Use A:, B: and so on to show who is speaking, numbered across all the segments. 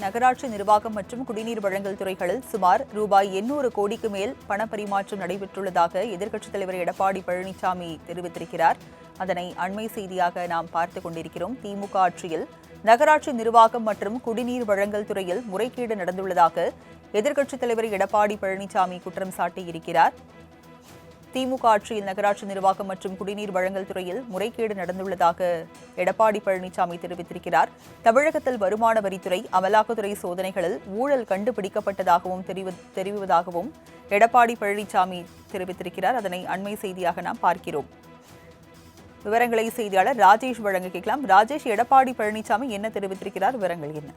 A: நகராட்சி நிர்வாகம் மற்றும் குடிநீர் வழங்கல் துறைகளில் சுமார் ரூபாய் எண்ணூறு கோடிக்கு மேல் பணப்பரிமாற்றம் நடைபெற்றுள்ளதாக எதிர்க்கட்சித் தலைவர் எடப்பாடி பழனிசாமி தெரிவித்திருக்கிறார். அதனை அண்மை செய்தியாக நாம் பார்த்துக் கொண்டிருக்கிறோம். திமுக ஆட்சியில் நகராட்சி நிர்வாகம் மற்றும் குடிநீர் வழங்கல் துறையில் முறைகேடு நடந்துள்ளதாக எதிர்க்கட்சித் தலைவர் எடப்பாடி பழனிசாமி குற்றம் சாட்டியிருக்கிறார். திமுக ஆட்சியில் நகராட்சி நிர்வாகம் மற்றும் குடிநீர் வழங்கல் துறையில் முறைகேடு நடந்துள்ளதாக எடப்பாடி பழனிசாமி தெரிவித்திருக்கிறார். தமிழகத்தில் வருமான வரித்துறை அமலாக்கத்துறை சோதனைகளில் ஊழல் கண்டுபிடிக்கப்பட்டதாகவும் தெரிவி எடப்பாடி பழனிசாமி தெரிவித்திருக்கிறார். அதனை அண்மை செய்தியாக நாம் பார்க்கிறோம். விவரங்களை செய்தியாளர் ராஜேஷ் வழங்க கேட்கலாம். ராஜேஷ் எடப்பாடி பழனிசாமி என்ன தெரிவித்திருக்கிறார்? விவரங்கள் என்ன?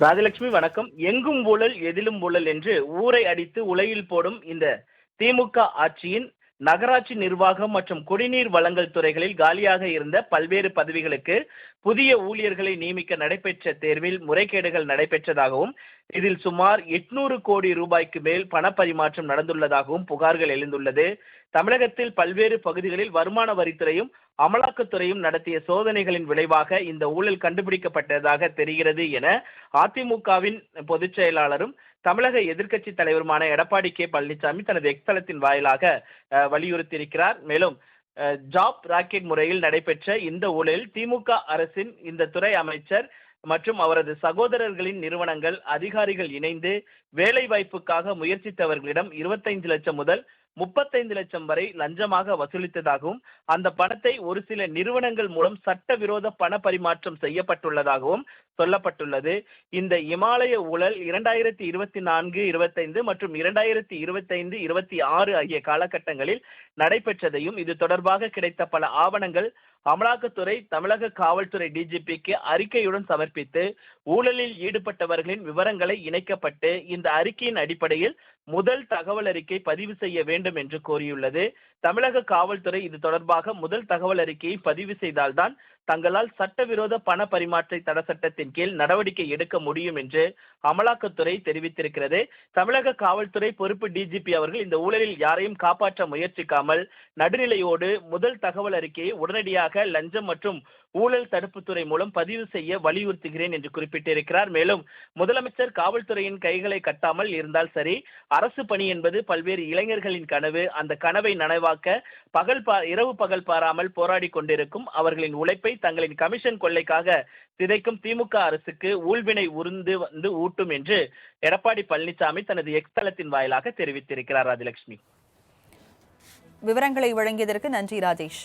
B: ராஜலட்சுமி வணக்கம். எங்கும் ஊழல் எதிலும் ஊழல் என்று ஊரை அடித்து உலையில் போடும் இந்த திமுக ஆட்சியின் நகராட்சி நிர்வாகம் மற்றும் குடிநீர் வழங்கல் துறைகளில் காலியாக இருந்த பல்வேறு பதவிகளுக்கு புதிய ஊழியர்களை நியமிக்க நடைபெற்ற தேர்வில் முறைகேடுகள் நடைபெற்றதாகவும் இதில் சுமார் எட்நூறு கோடி ரூபாய்க்கு மேல் பணப்பரிமாற்றம் நடந்துள்ளதாகவும் புகார்கள் எழுந்துள்ளது. தமிழகத்தில் பல்வேறு பகுதிகளில் வருமான வரித்துறையும் அமலாக்கத்துறையும் நடத்திய சோதனைகளின் விளைவாக இந்த ஊழல் கண்டுபிடிக்கப்பட்டதாக தெரிகிறது என அதிமுகவின் பொதுச் செயலாளரும் தமிழக எதிர்க்கட்சி தலைவருமான எடப்பாடி கே பழனிசாமி தனது எக்ஸ்தலத்தின் வாயிலாக வலியுறுத்தியிருக்கிறார். மேலும் ஜாப் ராக்கெட் முறையில் நடைபெற்ற இந்த ஊழலில் திமுக அரசின் இந்த துறை அமைச்சர் மற்றும் அவரது சகோதரர்களின் நிறுவனங்கள் அதிகாரிகள் இணைந்து வேலை வாய்ப்புக்காக முயற்சித்தவர்களிடம் இருபத்தைந்து லட்சம் முதல் முப்பத்தைந்து லட்சம் வரை லஞ்சமாக வசூலித்ததாகவும் அந்த பணத்தை ஒரு சில நிறுவனங்கள் மூலம் சட்டவிரோத பண பரிமாற்றம் செய்யப்பட்டுள்ளதாகவும் சொல்லப்பட்டுள்ளது. இந்த இமாலய ஊழல் இரண்டாயிரத்தி இருபத்தி நான்கு இருபத்தைந்து மற்றும் இரண்டாயிரத்தி இருபத்தைந்து இருபத்தி ஆறு ஆகிய காலகட்டங்களில் நடைபெற்றதையும் இது தொடர்பாக கிடைத்த பல ஆவணங்கள் அமலாக்கத்துறை தமிழக காவல்துறை டிஜிபிக்கு அறிக்கையுடன் சமர்ப்பித்து ஊழலில் ஈடுபட்டவர்களின் விவரங்களை இணைக்கப்பட்டு இந்த அறிக்கையின் அடிப்படையில் முதல் தகவல் அறிக்கை பதிவு செய்ய வேண்டும் என்று கோரியுள்ளது. தமிழக காவல்துறை இது தொடர்பாக முதல் தகவல் அறிக்கையை பதிவு செய்தால்தான் தங்களால் சட்டவிரோத பண பரிமாற்ற தட சட்டத்தின் கீழ் நடவடிக்கை எடுக்க முடியும் என்று அமலாக்கத்துறை தெரிவித்திருக்கிறது. தமிழக காவல்துறை பொறுப்பு டிஜிபி அவர்கள் இந்த ஊழலில் யாரையும் காப்பாற்ற முயற்சிக்காமல் நடுநிலையோடு முதல் தகவல் அறிக்கையை உடனடியாக லஞ்சம் மற்றும் ஊழல் தடுப்புத்துறை மூலம் பதிவு செய்ய வலியுறுத்துகிறேன் என்று குறிப்பிட்டிருக்கிறார். மேலும் முதலமைச்சர் காவல்துறையின் கைகளை கட்டாமல் இருந்தால் சரி அரசு பணி என்பது பல்வேறு இளைஞர்களின் கனவு. அந்த கனவை நனவாக்க பகல் பா இரவு பகல் பாராமல் போராடி கொண்டிருக்கும் அவர்களின் உழைப்பை தங்களின் கமிஷன் கொள்ளைக்காக சிதைக்கும் திமுக அரசுக்கு ஊழ்வினை உருந்து வந்து ஊட்டும் என்று எடப்பாடி பழனிசாமி தனது எக்ஸ்தலத்தின் வாயிலாக தெரிவித்திருக்கிறார் ராஜலட்சுமி.
A: விவரங்களை வழங்கியதற்கு நன்றி ராஜேஷ்.